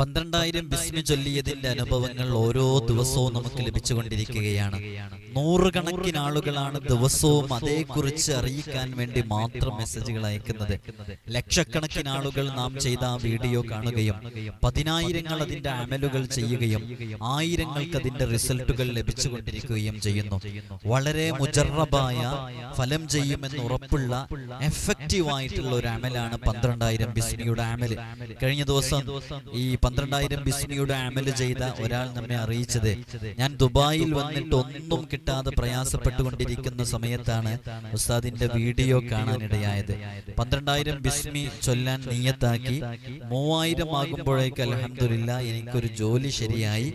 പന്ത്രണ്ടായിരം ബിസ്മി ചൊല്ലിയതിന്റെ അനുഭവങ്ങൾ ഓരോ ദിവസവും നമുക്ക് ലഭിച്ചുകൊണ്ടിരിക്കുകയാണ്. നൂറുകണക്കിന് ആളുകളാണ് ദിവസവും അതേക്കുറിച്ച് അറിയിക്കാൻ വേണ്ടി മാത്രം മെസ്സേജുകൾ അയക്കുന്നത്. ലക്ഷക്കണക്കിന് ആളുകൾ നാം ചെയ്ത ആ വീഡിയോ കാണുകയും പതിനായിരങ്ങൾ അതിന്റെ അമലുകൾ ചെയ്യുകയും ആയിരങ്ങൾക്ക് അതിന്റെ റിസൾട്ടുകൾ ലഭിച്ചുകൊണ്ടിരിക്കുകയും ചെയ്യുന്നു. വളരെ മുജറബായ ഫലം ചെയ്യുമെന്ന് ഉറപ്പുള്ള എഫക്റ്റീവ് ആയിട്ടുള്ള ഒരു അമലാണ് പന്ത്രണ്ടായിരം ബിസ്മിയുടെ അമൽ. കഴിഞ്ഞ ദിവസം ഈ പന്ത്രണ്ടായിരം ബിസ്മിയുടെ അമൽ ചെയ്ത ഒരാൾ നമ്മെ അറിയിച്ചത്. ഞാൻ ദുബായിൽ വന്നിട്ട് ഒന്നും കിട്ടാതെ പ്രയാസപ്പെട്ടുകൊണ്ടിരിക്കുന്ന സമയത്താണ് ഉസ്താദിന്റെ വീഡിയോ കാണാനിടയായത്. പന്ത്രണ്ടായിരം ബിസ്മി ചൊല്ലാൻ നീയത്താക്കി മൂവായിരം ആകുമ്പോഴേക്ക് അലഹമില്ല എനിക്കൊരു ജോലി ശരിയായി.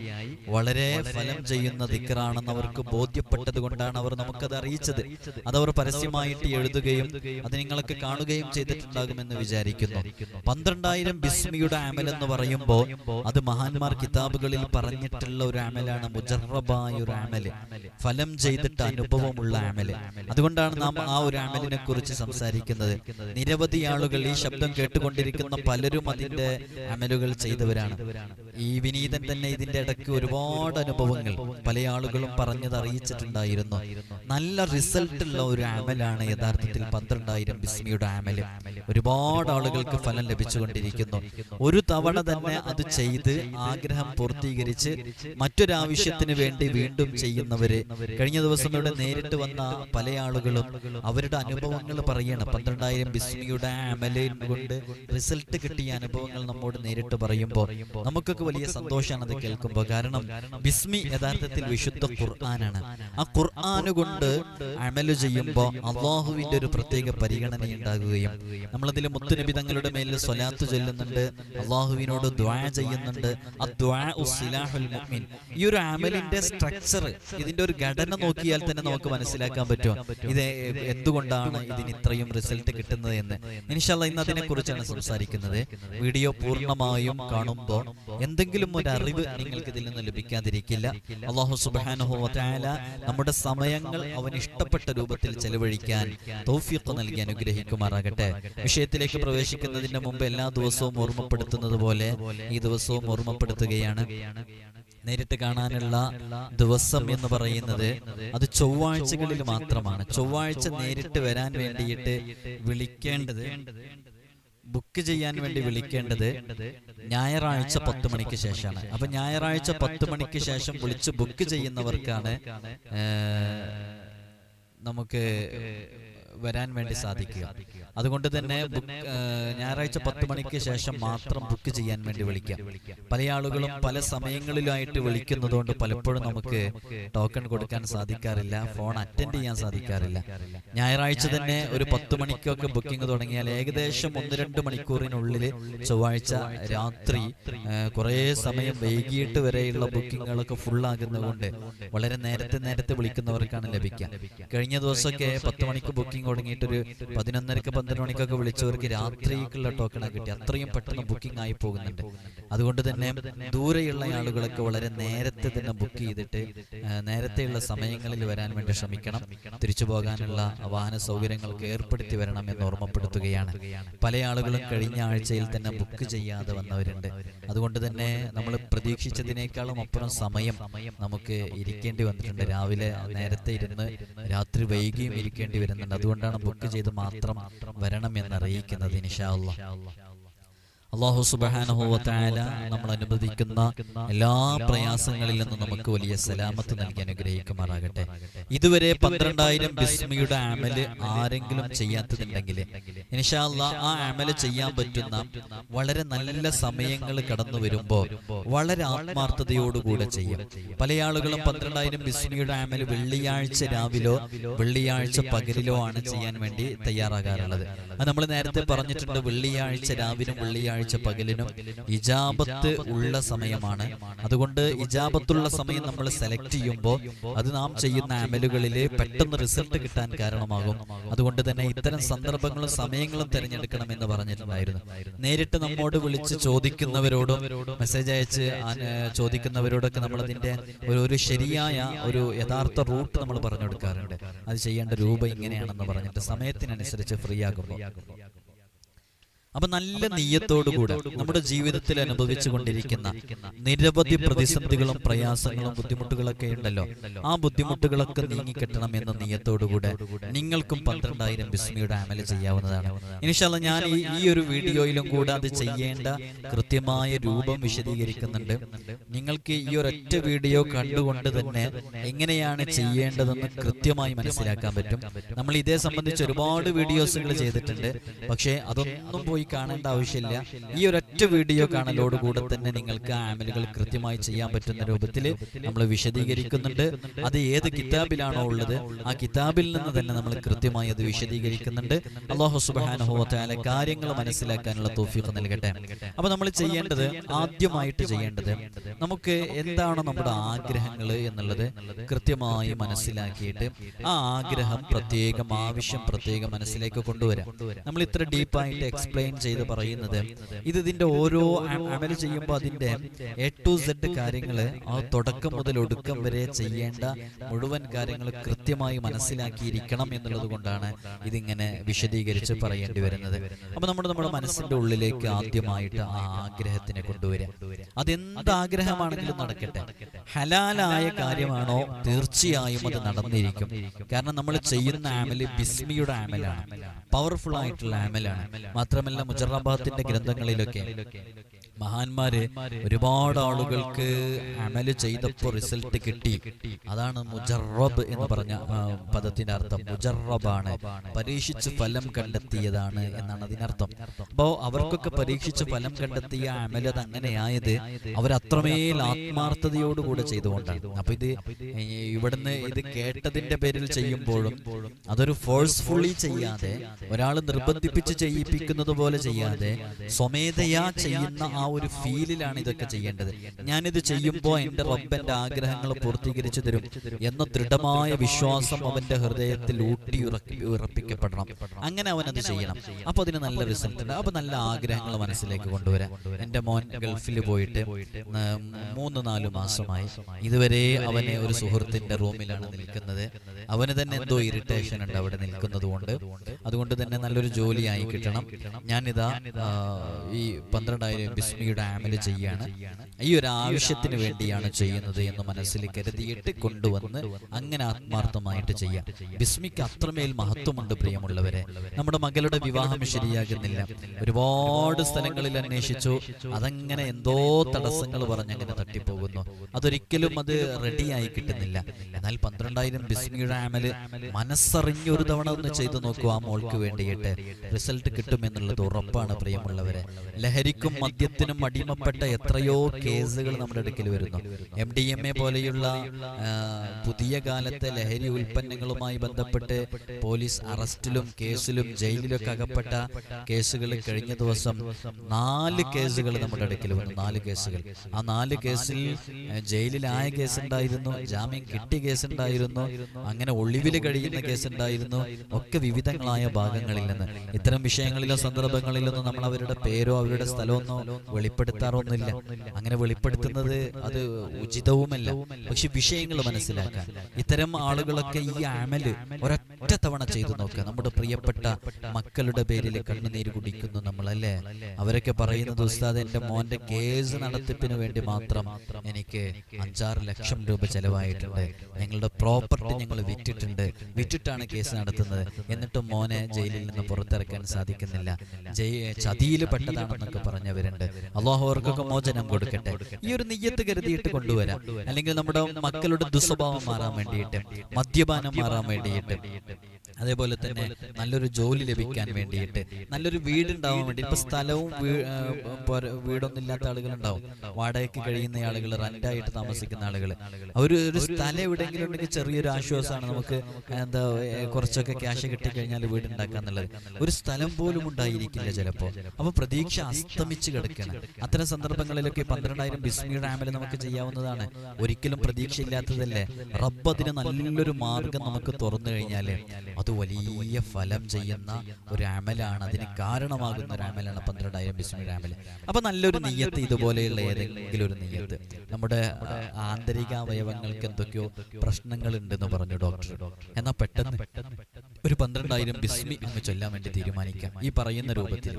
വളരെ ഫലം ചെയ്യുന്ന ദിക്കറാണെന്ന് അവർക്ക് ബോധ്യപ്പെട്ടത് കൊണ്ടാണ് അവർ നമുക്കത് അറിയിച്ചത്. അതവർ പരസ്യമായിട്ട് എഴുതുകയും അത് നിങ്ങൾക്ക് കാണുകയും ചെയ്തിട്ടുണ്ടാകുമെന്ന് വിചാരിക്കുന്നു. പന്ത്രണ്ടായിരം ബിസ്മിയുടെ അമൽ എന്ന് പറയുമ്പോൾ അത് മഹാന്മാർ കിതാബുകളിൽ പറഞ്ഞിട്ടുള്ള ഒരു അമലാണ് മുജറബായ ഒരു അമൽ. ഫലം ചെയ്തിട്ട് അനുഭവമുള്ള അമൽ. അതുകൊണ്ടാണ് നാം ആ ഒരു അമലിനെ കുറിച്ച് സംസാരിക്കുന്നത്. നിരവധി ആളുകൾ ഈ ശബ്ദം കേട്ടുകൊണ്ടിരിക്കുന്ന പലരും അതിന്റെ അമലുകൾ ചെയ്തവരാണ്. ഈ വിനീതൻ തന്നെ ഇതിന്റെ ഇടയ്ക്ക് ഒരുപാട് അനുഭവങ്ങൾ പല ആളുകളും പറഞ്ഞത് അറിയിച്ചിട്ടുണ്ടായിരുന്നു. നല്ല റിസൾട്ട് ഉള്ള ഒരു അമലാണ് യഥാർത്ഥത്തിൽ പന്ത്രണ്ടായിരം ബിസ്മിയുടെ അമൽ. ഒരുപാട് ആളുകൾക്ക് ഫലം ലഭിച്ചുകൊണ്ടിരിക്കുന്നു. ഒരു തവണ തന്നെ അത് ചെയ്ത് ആഗ്രഹം പൂർത്തീകരിച്ച് മറ്റൊരാവശ്യത്തിന് വേണ്ടി വീണ്ടും ചെയ്യുന്നവര്. കഴിഞ്ഞ ദിവസം ഇവിടെ നേരിട്ട് വന്ന പല ആളുകളും അവരുടെ അനുഭവങ്ങൾ പറയണം. പന്ത്രണ്ടായിരം ബിസ്മിയുടെ അമലയിൽ കൊണ്ട് റിസൾട്ട് കിട്ടിയ അനുഭവങ്ങൾ നമ്മോട് നേരിട്ട് പറയുമ്പോൾ നമുക്കൊക്കെ വലിയ സന്തോഷമാണ് അത് കേൾക്കുമ്പോൾ. കാരണം ബിസ്മി യഥാർത്ഥത്തിൽ വിശുദ്ധ ഖുർആനാണ്. ആ ഖുർആന് കൊണ്ട് അമൽ ചെയ്യുമ്പോൾ അള്ളാഹുവിന്റെ ഒരു പ്രത്യേക പരിഗണന ഉണ്ടാകുകയും നമ്മളതിൽ മുത്തുനബി തങ്ങളുടെ മേലിൽ സ്വലാത്ത് ചൊല്ലുന്നുണ്ട്. അള്ളാഹുവിനോട് ദ്വാ ചെയ്യുന്നുണ്ട്. ഈ ഒരു അമലിന്റെ സ്ട്രക്ചർ ഇതിന്റെ ഒരു ഘടന നോക്കിയാൽ തന്നെ നമുക്ക് മനസ്സിലാക്കാൻ പറ്റും. ഇത് എന്തുകൊണ്ടാണ് ഇതിന് ഇത്രയും റിസൾട്ട് കിട്ടുന്നത് എന്ന് ഇൻഷാല്ല ഇന്ന് അതിനെ കുറിച്ചാണ് സംസാരിക്കുന്നത്. വീഡിയോ പൂർണമായും കാണുമ്പോൾ എന്തെങ്കിലും ഒരു അറിവ് നിങ്ങൾക്ക് ഇതിൽ നിന്ന് ലഭിക്കാതിരിക്കില്ല. അള്ളാഹു സുബാനുഹോല നമ്മുടെ സമയങ്ങൾ അവൻ ഇഷ്ടപ്പെട്ട രൂപത്തിൽ ചെലവഴിക്കാൻ തൗഫീഖ് നൽകി അനുഗ്രഹിക്കുമാറാകട്ടെ. വിഷയത്തിലേക്ക് പ്രവേശിക്കുന്നതിന് മുമ്പ് എല്ലാ ദിവസവും ഓർമ്മപ്പെടുത്തുന്നത് പോലെ ഈ ദിവസവും ഓർമ്മപ്പെടുത്തുകയാണ്. നേരിട്ട് കാണാനുള്ള ദിവസം എന്ന് പറയുന്നത് അത് ചൊവ്വാഴ്ചകളിൽ മാത്രമാണ്. ചൊവ്വാഴ്ച നേരിട്ട് വരാൻ വേണ്ടിയിട്ട് വിളിക്കേണ്ടത് ബുക്ക് ചെയ്യാൻ വേണ്ടി വിളിക്കേണ്ടത് ഞായറാഴ്ച പത്ത് മണിക്ക് ശേഷമാണ്. അപ്പൊ ഞായറാഴ്ച പത്ത് മണിക്ക് ശേഷം വിളിച്ച് ബുക്ക് ചെയ്യുന്നവർക്കാണ് നമുക്ക് വരാൻ വേണ്ടി സാധിക്കുക. അതുകൊണ്ട് തന്നെ ഞായറാഴ്ച പത്ത് മണിക്ക് ശേഷം മാത്രം ബുക്ക് ചെയ്യാൻ വേണ്ടി വിളിക്കാം. പല ആളുകളും പല സമയങ്ങളിലായിട്ട് വിളിക്കുന്നതുകൊണ്ട് പലപ്പോഴും നമുക്ക് ടോക്കൺ കൊടുക്കാൻ സാധിക്കാറില്ല ഫോൺ അറ്റൻഡ് ചെയ്യാൻ സാധിക്കാറില്ല. ഞായറാഴ്ച തന്നെ ഒരു പത്ത് മണിക്കൊക്കെ ബുക്കിംഗ് തുടങ്ങിയാൽ ഏകദേശം ഒന്ന് രണ്ട് മണിക്കൂറിനുള്ളിൽ ചൊവ്വാഴ്ച രാത്രി കുറേ സമയം വൈകിട്ട് വരെയുള്ള ബുക്കിങ്ങുകളൊക്കെ ഫുള്ളാകുന്നതുകൊണ്ട് വളരെ നേരത്തെ നേരത്തെ വിളിക്കുന്നവർക്കാണ് ലഭിക്കുക. കഴിഞ്ഞ ദിവസമൊക്കെ പത്ത് മണിക്ക് ബുക്കിംഗ് തുടങ്ങിയിട്ട് ഒരു പതിനൊന്നരക്ക് പന്ത്രണ്ട് മണിക്കൊക്കെ വിളിച്ചവർക്ക് രാത്രിക്കുള്ള ടോക്കണ കിട്ടി. അത്രയും പെട്ടെന്ന് ബുക്കിംഗ് ആയി പോകുന്നുണ്ട്. അതുകൊണ്ട് തന്നെ ദൂരെയുള്ള ആളുകളൊക്കെ വളരെ നേരത്തെ തന്നെ ബുക്ക് ചെയ്തിട്ട് നേരത്തെയുള്ള സമയങ്ങളിൽ വരാൻ വേണ്ടി ശ്രമിക്കണം. തിരിച്ചു പോകാനുള്ള വാഹന സൗകര്യങ്ങൾക്ക് ഏർപ്പെടുത്തി വരണം എന്ന് ഓർമ്മപ്പെടുത്തുകയാണ്. പല ആളുകളും കഴിഞ്ഞ ആഴ്ചയിൽ തന്നെ ബുക്ക് ചെയ്യാതെ വന്നവരുണ്ട്. അതുകൊണ്ട് തന്നെ നമ്മൾ പ്രതീക്ഷിച്ചതിനേക്കാളും അപ്പുറം സമയം നമുക്ക് ഇരിക്കേണ്ടി വന്നിട്ടുണ്ട്. രാവിലെ നേരത്തെ ഇരുന്ന് രാത്രി വൈകിയും ഇരിക്കേണ്ടി വരുന്നുണ്ട്. അതുകൊണ്ടാണ് ബുക്ക് ചെയ്ത് മാത്രം വരണം എന്ന് അറിയിക്കുന്നത് ഇൻഷാ അല്ലാഹ് അള്ളാഹു സുബാനുഭവത്തായ നമ്മൾ അനുവദിക്കുന്ന എല്ലാ പ്രയാസങ്ങളിൽ നിന്നും നമുക്ക് വലിയ സലാമത്ത് നൽകി അനുഗ്രഹിക്കുമാറാകട്ടെ. ഇതുവരെ പന്ത്രണ്ടായിരം ബിസ്മിയുടെ ആമൽ ആരെങ്കിലും ചെയ്യാത്തതുണ്ടെങ്കിൽ ഇൻഷാല്ല ആ ആമൽ ചെയ്യാൻ പറ്റുന്ന വളരെ നല്ല സമയങ്ങൾ കടന്നു വരുമ്പോൾ വളരെ ആത്മാർത്ഥതയോടുകൂടെ ചെയ്യും. പല ആളുകളും പന്ത്രണ്ടായിരം ബിസ്മിയുടെ ആമൽ വെള്ളിയാഴ്ച രാവിലോ വെള്ളിയാഴ്ച പകലിലോ ആണ് ചെയ്യാൻ വേണ്ടി തയ്യാറാകാറുള്ളത്. അത് നമ്മൾ നേരത്തെ പറഞ്ഞിട്ടുണ്ട് വെള്ളിയാഴ്ച രാവിലും വെള്ളിയാഴ്ച പകലിനും ഇജാബത്ത് ഉള്ള സമയമാണ്. അതുകൊണ്ട് ഇജാബത്തുള്ള സമയം നമ്മൾ സെലക്ട് ചെയ്യുമ്പോൾ അത് നാം ചെയ്യുന്ന അമലുകളിൽ പെട്ടെന്ന് റിസൾട്ട് കിട്ടാൻ കാരണമാകും. അതുകൊണ്ട് തന്നെ ഇത്തരം സന്ദർഭങ്ങളും സമയങ്ങളും തിരഞ്ഞെടുക്കണം എന്ന് പറഞ്ഞിട്ടുണ്ടായിരുന്നു. നേരിട്ട് നമ്മോട് വിളിച്ച് ചോദിക്കുന്നവരോടും മെസ്സേജ് അയച്ച് ചോദിക്കുന്നവരോടൊക്കെ നമ്മൾ അതിന്റെ ഒരു ഒരു ശരിയായ ഒരു യഥാർത്ഥ റൂട്ട് നമ്മൾ പറഞ്ഞു കൊടുക്കാറുണ്ട് അത് ചെയ്യേണ്ട രൂപ ഇങ്ങനെയാണെന്ന് പറഞ്ഞിട്ട് സമയത്തിനനുസരിച്ച് ഫ്രീ ആകുമ്പോൾ അപ്പൊ നല്ല നീയത്തോടുകൂടെ നമ്മുടെ ജീവിതത്തിൽ അനുഭവിച്ചു കൊണ്ടിരിക്കുന്ന നിരവധി പ്രതിസന്ധികളും പ്രയാസങ്ങളും ബുദ്ധിമുട്ടുകളൊക്കെ ഉണ്ടല്ലോ. ആ ബുദ്ധിമുട്ടുകളൊക്കെ നീങ്ങിക്കിട്ടണം എന്ന നീയത്തോടുകൂടെ നിങ്ങൾക്കും പന്ത്രണ്ടായിരം ബിസ്മിയുടെ അമല ചെയ്യാവുന്നതാണ്. ഇനിഷാല്ല ഞാൻ ഈ ഈ ഒരു വീഡിയോയിലും കൂടെ അത് ചെയ്യേണ്ട കൃത്യമായ രൂപം വിശദീകരിക്കുന്നുണ്ട്. നിങ്ങൾക്ക് ഈ ഒരൊറ്റ വീഡിയോ കണ്ടുകൊണ്ട് തന്നെ എങ്ങനെയാണ് ചെയ്യേണ്ടതെന്ന് കൃത്യമായി മനസ്സിലാക്കാൻ പറ്റും. നമ്മൾ ഇതേ സംബന്ധിച്ച് ഒരുപാട് വീഡിയോസുകൾ ചെയ്തിട്ടുണ്ട്. പക്ഷേ അതൊന്നും പോയി കാണേണ്ട ആവശ്യമില്ല. ഈ ഒരൊറ്റ വീഡിയോ കാണലോടുകൂടെ തന്നെ നിങ്ങൾക്ക് ആമലുകൾ കൃത്യമായി ചെയ്യാൻ പറ്റുന്ന രൂപത്തിൽ നമ്മൾ വിശദീകരിക്കുന്നുണ്ട്. അത് ഏത് കിതാബിലാണോ ഉള്ളത്? ആ കിതാബിൽ നിന്ന് തന്നെ നമ്മൾ കൃത്യമായി അത് വിശദീകരിക്കുന്നുണ്ട്. അള്ളാഹു സുബാനുഹോത്തായ കാര്യങ്ങൾ മനസ്സിലാക്കാനുള്ള തോഫിക്ക് നൽകട്ടെ. അപ്പൊ നമ്മൾ ചെയ്യേണ്ടത് ആദ്യമായിട്ട് ചെയ്യേണ്ടത് നമുക്ക് എന്താണ് നമ്മുടെ ആഗ്രഹങ്ങൾ എന്നുള്ളത് കൃത്യമായി മനസ്സിലാക്കിയിട്ട് ആ ആഗ്രഹം പ്രത്യേകം ആവശ്യം പ്രത്യേകം മനസ്സിലേക്ക് കൊണ്ടുവരാം. നമ്മൾ ഇത്ര ഡീപ്പായിട്ട് എക്സ്പ്ലെയിൻ ചെയ്ത് പറയുന്നത്. ഇത് ഇതിന്റെ ഓരോ അമൽ ചെയ്യുമ്പോൾ അതിന്റെ എ ടു സെഡ് കാര്യങ്ങൾ ആ തുടക്കം മുതൽ ഒടുക്കം വരെ ചെയ്യേണ്ട മുഴുവൻ കാര്യങ്ങൾ കൃത്യമായി മനസ്സിലാക്കിയിരിക്കണം എന്നുള്ളത് കൊണ്ടാണ് ഇതിങ്ങനെ വിശദീകരിച്ച് പറയേണ്ടി വരുന്നത്. അപ്പൊ നമ്മൾ നമ്മുടെ മനസ്സിന്റെ ഉള്ളിലേക്ക് ആദ്യമായിട്ട് ആ ആഗ്രഹത്തിനെ കൊണ്ടുവരിക. അതെന്ത് ആഗ്രഹമാണെങ്കിലും നടക്കട്ടെ. ഹലാലായ കാര്യമാണോ തീർച്ചയായും അത് നടന്നിരിക്കും. കാരണം നമ്മൾ ചെയ്യുന്ന ആമൽ ബിസ്മിയുടെ ആമലാണ് പവർഫുൾ ആയിട്ടുള്ള ആമലാണ് മാത്രമല്ല മുജറാബാത്തിന്റെ ഗ്രന്ഥങ്ങളിലൊക്കെ. മഹാന്മാര് ഒരുപാട് ആളുകൾക്ക് അമൽ ചെയ്തപ്പോൾ റിസൾട്ട് കിട്ടി. അതാണ് മുജറബ് എന്ന് പറഞ്ഞ പദത്തിന്റെ അർത്ഥം. മുജറബാണ്. പരീക്ഷിച്ച് ഫലം കണ്ടെത്തിയതാണ് എന്നാണ് അതിനർത്ഥം. അപ്പോ അവർക്കൊക്കെ പരീക്ഷിച്ച് ഫലം കണ്ടെത്തിയ അമൽ അത് അങ്ങനെയായത് അവരത്രമേൽ ആത്മാർത്ഥതയോടുകൂടെ ചെയ്തുകൊണ്ടാണ്. അപ്പൊ ഇത് ഇവിടുന്ന് ഇത് കേട്ടതിന്റെ പേരിൽ ചെയ്യുമ്പോഴും അതൊരു ഫോഴ്സ്ഫുള്ളി ചെയ്യാതെ ഒരാൾ നിർബന്ധിപ്പിച്ച് ചെയ്യിപ്പിക്കുന്നത് പോലെ ചെയ്യാതെ സ്വമേധയാ ചെയ്യുന്ന ആ ഒരു ഫീലിലാണ് ഇതൊക്കെ ചെയ്യേണ്ടത്. ഞാനിത് ചെയ്യുമ്പോൾ എന്റെ റബ്ബന്റെ ആഗ്രഹങ്ങൾ പൂർത്തീകരിച്ചു തരും എന്ന ദൃഢമായ വിശ്വാസം അവന്റെ ഹൃദയത്തിൽ ഊട്ടി ഉറപ്പിക്കപ്പെടണം. അങ്ങനെ അവൻ അത് ചെയ്യണം. അപ്പോൾ അതിന് നല്ല റിസൾട്ട് ഉണ്ട്. അപ്പൊ നല്ല ആഗ്രഹങ്ങൾ മനസ്സിലേക്ക് കൊണ്ടുവരാം എന്റെ മോൻ ഗൾഫിൽ പോയിട്ട് മൂന്ന് നാല് മാസമായി ഇതുവരെ അവനെ ഒരു സുഹൃത്തിന്റെ റൂമിലാണ് നിൽക്കുന്നത്. അവന് തന്നെ എന്തോ ഇറിറ്റേഷൻ ഉണ്ട് അവിടെ നിൽക്കുന്നത് കൊണ്ട് അതുകൊണ്ട് തന്നെ നല്ലൊരു ജോലിയായി കിട്ടണം. ഞാനിതാ ഈ പന്ത്രണ്ടായിരം ബിസ്മിയുടെ ആമൽ ചെയ്യാണ്. ഈ ഒരു ആവശ്യത്തിന് വേണ്ടിയാണ് ചെയ്യുന്നത് എന്ന് മനസ്സിൽ കരുതിയിട്ട് കൊണ്ടുവന്ന് അങ്ങനെ ആത്മാർത്ഥമായിട്ട് ചെയ്യാം. ബിസ്മിക്ക് അത്രമേൽ മഹത്വമുണ്ട് പ്രിയമുള്ളവരെ. നമ്മുടെ മകളുടെ വിവാഹം ശരിയാകുന്നില്ല. ഒരുപാട് സ്ഥലങ്ങളിൽ അന്വേഷിച്ചു. അതങ്ങനെ എന്തോ തടസ്സങ്ങൾ പറഞ്ഞങ്ങനെ തട്ടിപ്പോകുന്നു. അതൊരിക്കലും അത് റെഡിയായി കിട്ടുന്നില്ല. എന്നാൽ പന്ത്രണ്ടായിരം ബിസ്മിയുടെ ആമൽ മനസ്സറിഞ്ഞ് ഒരു തവണ ഒന്ന് ചെയ്തു നോക്കൂ ആ മോൾക്ക് വേണ്ടിയിട്ട്. റിസൾട്ട് കിട്ടുമെന്നുള്ളത് ഉറപ്പാണ് പ്രിയമുള്ളവരെ. ലഹരിക്കും മദ്യത്തിനും അടിമപ്പെട്ട എത്രയോ കേസുകൾ നമ്മുടെ അടുക്കൽ വരുന്നു. എം ഡി എം എ പോലെയുള്ള പുതിയ കാലത്തെ ലഹരി ഉൽപ്പന്നങ്ങളുമായി ബന്ധപ്പെട്ട് പോലീസ് അറസ്റ്റിലും കേസിലും ജയിലിലൊക്കെ അകപ്പെട്ട കേസുകൾ കഴിഞ്ഞ ദിവസം നാല് കേസുകൾ നമ്മുടെ അടുക്കൽ വന്നു. നാല് കേസുകൾ. ആ നാല് കേസിൽ ജയിലിലായ കേസുണ്ടായിരുന്നു ജാമ്യം കിട്ടിയ കേസുണ്ടായിരുന്നു അങ്ങനെ ഒളിവിൽ കഴിയുന്ന കേസുണ്ടായിരുന്നു ഒക്കെ വിവിധങ്ങളായ ഭാഗങ്ങളിൽ നിന്ന്. ഇത്തരം വിഷയങ്ങളിലോ സന്ദർഭങ്ങളിലൊന്നും നമ്മൾ അവരുടെ പേരോ അവരുടെ സ്ഥലമൊന്നോ വെളിപ്പെടുത്താറൊന്നുമില്ല. അങ്ങനെ വെളിപ്പെടുത്തുന്നത് അത് ഉചിതവുമല്ല. പക്ഷെ വിഷയങ്ങൾ മനസ്സിലാക്കാൻ ഇത്തരം ആളുകളൊക്കെ ഈ അമൽ ഒരൊറ്റ തവണ ചെയ്തു നോക്കുക. നമ്മുടെ പ്രിയപ്പെട്ട മക്കളുടെ പേരിൽ കണ്ണുനീര് കുടിക്കുന്നു നമ്മളല്ലേ? അവരൊക്കെ പറയുന്നത് ഉസ്താദ് എന്റെ മോന്റെ കേസ് നടത്തിപ്പിന് വേണ്ടി മാത്രം എനിക്ക് അഞ്ചാറ് ലക്ഷം രൂപ ചെലവായിട്ടുണ്ട്. ഞങ്ങളുടെ പ്രോപ്പർട്ടി ഞങ്ങൾ വിറ്റിട്ടുണ്ട്. വിറ്റിട്ടാണ് കേസ് നടത്തുന്നത്. എന്നിട്ടും മോനെ ജയിലിൽ നിന്ന് പുറത്തിറക്കാൻ സാധിക്കുന്നില്ല. ജയി ചതിയിൽ പെട്ടതാണെന്നൊക്കെ പറഞ്ഞവരുണ്ട്. അള്ളാഹു അവർക്കൊക്കെ മോചനം കൊടുക്കട്ടെ. ഈ ഒരു നെയ്യത്ത് കരുതിയിട്ട് കൊണ്ടുവരാം. അല്ലെങ്കിൽ നമ്മുടെ മക്കളുടെ ദുസ്വഭാവം മാറാൻ വേണ്ടിയിട്ട് മദ്യപാനം മാറാൻ വേണ്ടിയിട്ട് to be. അതേപോലെ തന്നെ നല്ലൊരു ജോലി ലഭിക്കാൻ വേണ്ടിയിട്ട് നല്ലൊരു വീടുണ്ടാവാൻ വേണ്ടി ഇപ്പൊ സ്ഥലവും വീടൊന്നും ഇല്ലാത്ത ആളുകളുണ്ടാവും. വാടകയ്ക്ക് കഴിയുന്ന ആളുകൾ റെന്റായിട്ട് താമസിക്കുന്ന ആളുകൾ ഒരു ഒരു സ്ഥലം എവിടെയെങ്കിലും ഉണ്ടെങ്കിൽ ചെറിയൊരു ആശ്വാസമാണ് നമുക്ക് എന്താ കുറച്ചൊക്കെ ക്യാഷ് കിട്ടിക്കഴിഞ്ഞാൽ വീടുണ്ടാക്കുക എന്നുള്ളത്. ഒരു സ്ഥലം പോലും ഉണ്ടായിരിക്കില്ല ചിലപ്പോൾ അപ്പൊ പ്രതീക്ഷ അസ്തമിച്ച് കിടക്കണം. അത്തരം സന്ദർഭങ്ങളിലൊക്കെ പന്ത്രണ്ടായിരം ബിസ്മിയുടെ ഡാമിൽ നമുക്ക് ചെയ്യാവുന്നതാണ്. ഒരിക്കലും പ്രതീക്ഷയില്ലാത്തതല്ലേ? റബ്ബ് അതിന് നല്ലൊരു മാർഗം നമുക്ക് തുറന്നു കഴിഞ്ഞാൽ. അത് വലിയ ഫലം ചെയ്യുന്ന ഒരു അമലാണ്. അതിന് കാരണമാകുന്ന ഒരു അമലാണ്. പന്ത്രണ്ടായിരം ബിസ്മി അമൽ അപ്പൊ നല്ലൊരു നെയ്യത്ത് ഇതുപോലെയുള്ള ഏതെങ്കിലും ഒരു നെയ്യത്ത് നമ്മുടെ ആന്തരിക അവയവങ്ങൾക്ക് എന്തൊക്കെയോ പ്രശ്നങ്ങൾ ഉണ്ടെന്ന് പറഞ്ഞു ഡോക്ടർ. എന്നാ പെട്ടെന്ന് ഒരു പന്ത്രണ്ടായിരം ബിസ്മി അങ്ങ് ചൊല്ലാൻ വേണ്ടി തീരുമാനിക്കാം. ഈ പറയുന്ന രൂപത്തിൽ.